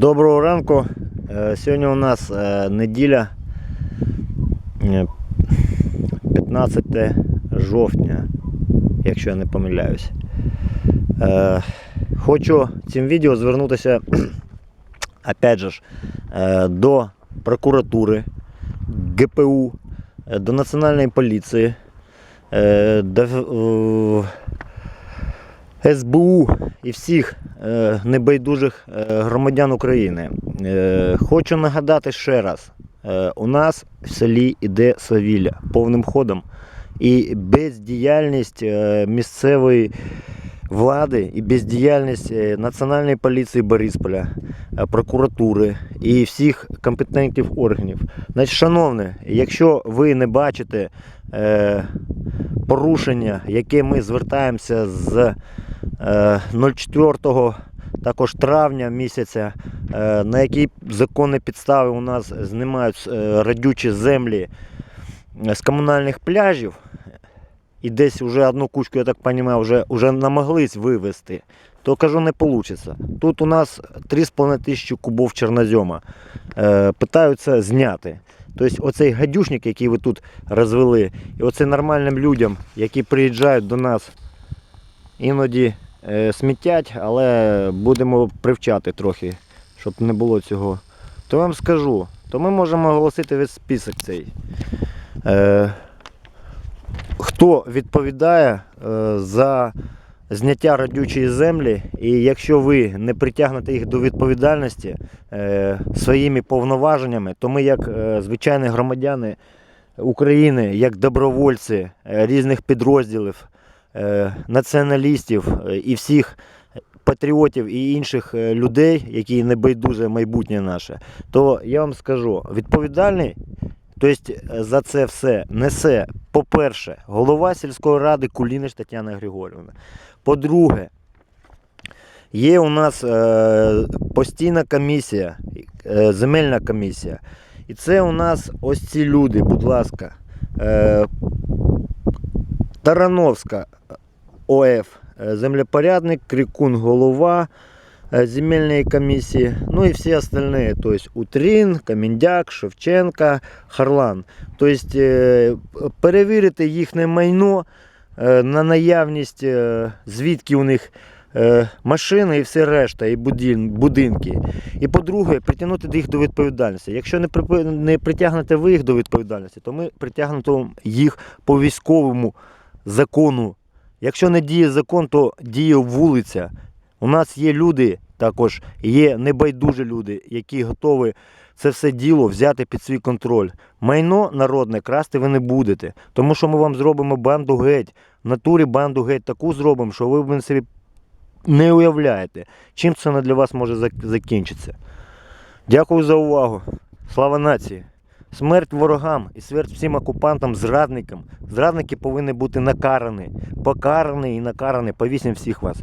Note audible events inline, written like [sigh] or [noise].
Доброго ранку. Е, Сьогодні у нас е, неділя е, 15 жовтня, якщо я не помиляюсь. Е, Хочу цим відео звернутися [clears throat] опять же, е, до прокуратури, ГПУ, е, до Національної поліції, е, до е, СБУ і всіх е, небайдужих е, громадян України. Е, Хочу нагадати ще раз: е, у нас в селі іде свавілля повним ходом. І бездіяльність е, місцевої влади і бездіяльність е, Національної поліції Борисполя, е, прокуратури і всіх компетентних органів. Значить, шановне, якщо ви не бачите е, порушення, яке ми звертаємося з е, 04 також травня місяця, е, на якій законні підстави у нас знімають е, радючі землі е, з комунальних пляжів. І десь вже одну кучку, я так розумію, вже, вже намоглись вивезти, то кажу, не вийде. Тут у нас 3,5 тисячі кубов чорнозьома е, питаються зняти. Тобто оцей гадюшник, який ви тут розвели, і оце нормальним людям, які приїжджають до нас, іноді е, смітять, але будемо привчати трохи, щоб не було цього. То вам скажу, то ми можемо оголосити весь список цей. Е, хто відповідає е, за зняття радючої землі, і якщо ви не притягнете їх до відповідальності своїми повноваженнями, то ми, як звичайні громадяни України, як добровольці різних підрозділів, націоналістів е, і всіх патріотів і інших е, людей, які не байдуже майбутнє наше, то я вам скажу, відповідальний Тобто за це все несе, по-перше, голова сільської ради Кулінич Тетяна Григорівна. По-друге, є у нас е, постійна комісія, е, земельна комісія. І це у нас ось ці люди, будь ласка. Е, Тарановська ОФ, е, землепорядник, Крикун голова э, земельной комиссии, ну и все остальные, то есть Утрин, Камендяк, Шевченка, Харлан. То есть е, перевірити їхнє майно е, на наявність, е, звідки у них е, машини і все решта, і будинки. І по-друге, притягнути їх до відповідальності. Якщо не притягнете ви їх до відповідальності, то ми притягнемо їх по військовому закону. Якщо не діє закон, то діє вулиця. У нас є люди, також є небайдужі люди, які готові це все діло взяти під свій контроль. Майно народне красти ви не будете, тому що ми вам зробимо банду геть. В натурі банду геть таку зробимо, що ви собі не уявляєте, чим це для вас може зак- закінчитися. Дякую за увагу. Слава нації! Смерть ворогам і смерть всім окупантам, зрадникам. Зрадники повинні бути накарані, покарані і накарані. Повісім всіх вас.